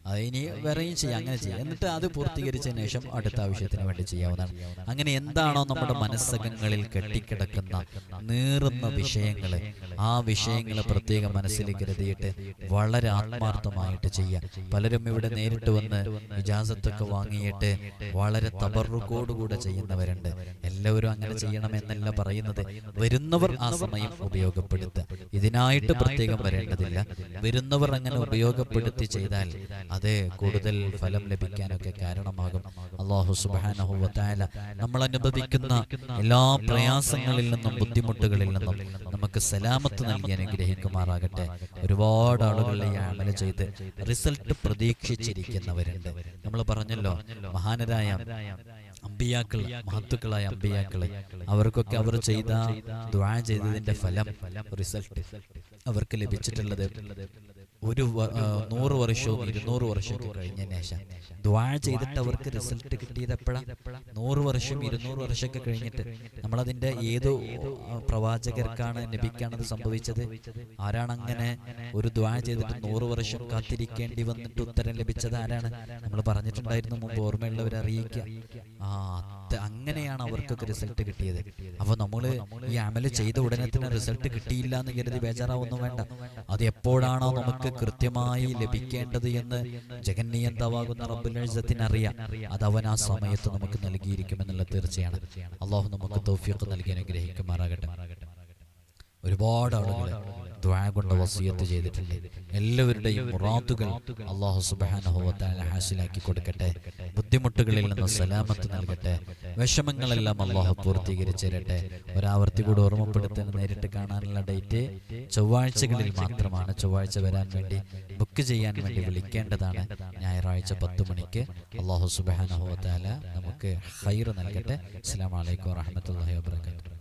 ഇനി വേറെയും ചെയ്യാം. അങ്ങനെ ചെയ്യാം. എന്നിട്ട് അത് പൂർത്തീകരിച്ചതിന് ശേഷം അടുത്ത ആവശ്യത്തിന് വേണ്ടി ചെയ്യാവുന്നതാണ്. അങ്ങനെ എന്താണോ നമ്മുടെ മനസ്സകങ്ങളിൽ കെട്ടിക്കിടക്കുന്ന നീറുന്ന വിഷയങ്ങൾ ആ വിഷയങ്ങൾ പ്രത്യേകം മനസ്സിൽ കരുതിയിട്ട് വളരെ ആത്മാർത്ഥമായിട്ട് ചെയ്യാം. പലരും ഇവിടെ നേരിട്ട് വന്ന് ഇജാസത്തൊക്കെ വാങ്ങിയിട്ട് വളരെ തബറുക്കോടുകൂടെ ചെയ്യുന്നവരുണ്ട്. എല്ലാവരും അങ്ങനെ ചെയ്യണമെന്നല്ല പറയുന്നത്. വരുന്നവർ ആ സമയം ഉപയോഗപ്പെടുത്തുക. ഇതിനായിട്ട് പ്രത്യേകം വരേണ്ടതില്ല. വരുന്നവർ അങ്ങനെ ഉപയോഗപ്പെടുത്തി ചെയ്താൽ അത് കൂടുതൽ ഫലം ലഭിക്കാനൊക്കെ കാരണമാകും. അള്ളാഹു സുബാനഹുല നമ്മൾ അനുഭവിക്കുന്ന എല്ലാ പ്രയാസങ്ങളിൽ നിന്നും ബുദ്ധിമുട്ടുകളിൽ നിന്നും നമുക്ക് സലാമത്ത് നൽകി അനുഗ്രഹിക്കുമാറാകട്ടെ. ഒരുപാട് ആളുകൾ ഈ അമല ചെയ്ത് റിസൾട്ട് പ്രതീക്ഷിച്ചിരിക്കുന്നവരുണ്ട്. നമ്മൾ പറഞ്ഞല്ലോ മഹാനരായ അമ്പിയാക്കൾ മഹത്തുക്കളായ അമ്പിയാക്കൾ അവർക്കൊക്കെ അവർ ചെയ്ത ദ്വാ ചെയ്തതിന്റെ ഫലം റിസൾട്ട് അവർക്ക് ലഭിച്ചിട്ടുള്ളത് ഒരു നൂറ് വർഷവും ഇരുന്നൂറ് വർഷവും കഴിഞ്ഞ ശേഷം ദ്വാ ചെയ്തിട്ട് അവർക്ക് റിസൾട്ട് കിട്ടിയത് എപ്പോഴാ നൂറ് വർഷം ഇരുന്നൂറ് വർഷമൊക്കെ കഴിഞ്ഞിട്ട് നമ്മളതിന്റെ ഏത് പ്രവാചകർക്കാണ് ലഭിക്കാണത് സംഭവിച്ചത്. ആരാണ് അങ്ങനെ ഒരു ദ്വാ ചെയ്തിട്ട് നൂറ് വർഷം കാത്തിരിക്കേണ്ടി വന്നിട്ട് ഉത്തരം ലഭിച്ചത് ആരാണ്? നമ്മൾ പറഞ്ഞിട്ടുണ്ടായിരുന്നു മുമ്പ് ഓർമ്മയുള്ളവർ അറിയിക്കുക. ആ അങ്ങനെയാണ് അവർക്കൊക്കെ റിസൾട്ട് കിട്ടിയത്. അപ്പൊ നമ്മൾ ഈ അമൽ ചെയ്ത ഉടനെ തന്നെ റിസൾട്ട് കിട്ടിയില്ല എന്ന് കരുതി ബേജാറാവൊന്നും വേണ്ട. അത് എപ്പോഴാണോ നമുക്ക് കൃത്യമായി ലഭിക്കേണ്ടത് എന്ന് ജഗന്നിയന്താവാകുന്ന റബ്ബുൽ അറിയാം അത് അവൻ ആ സമയത്ത് നമുക്ക് നൽകിയിരിക്കുമെന്നുള്ള തീർച്ചയാണ്. അള്ളാഹു നമുക്ക് തൗഫീഖ് നൽകി അനുഗ്രഹിക്കുമാറാകട്ടെ. ഒരുപാട് ആളുകൾ ദ്വാ കൊണ്ട് വസിയത്ത് ചെയ്തിട്ടുണ്ട് എല്ലാവരുടെയും മുറാത്തുകൾ അള്ളാഹു സുബാനഹുവത്താല ഹാസിലാക്കി കൊടുക്കട്ടെ. ബുദ്ധിമുട്ടുകളിൽ നിന്ന് സലാമത്ത് നൽകട്ടെ. വിഷമങ്ങളെല്ലാം അള്ളാഹു പൂർത്തീകരിച്ചിരട്ടെ ഒരാവർത്തി കൂടെ ഓർമ്മപ്പെടുത്തുന്ന നേരിട്ട് കാണാനുള്ള ഡേറ്റ് ചൊവ്വാഴ്ചകളിൽ മാത്രമാണ് ചൊവ്വാഴ്ച വരാൻ വേണ്ടി ബുക്ക് ചെയ്യാൻ വേണ്ടി വിളിക്കേണ്ടതാണ്. ഞായറാഴ്ച പത്ത് മണിക്ക് അള്ളാഹു സുബാനുഭവത്താല നമുക്ക് ഹൈർ നൽകട്ടെ. അസ്സാം വലൈക്കും വാഹമത്തല്ലാ വാബർക്കാത്തു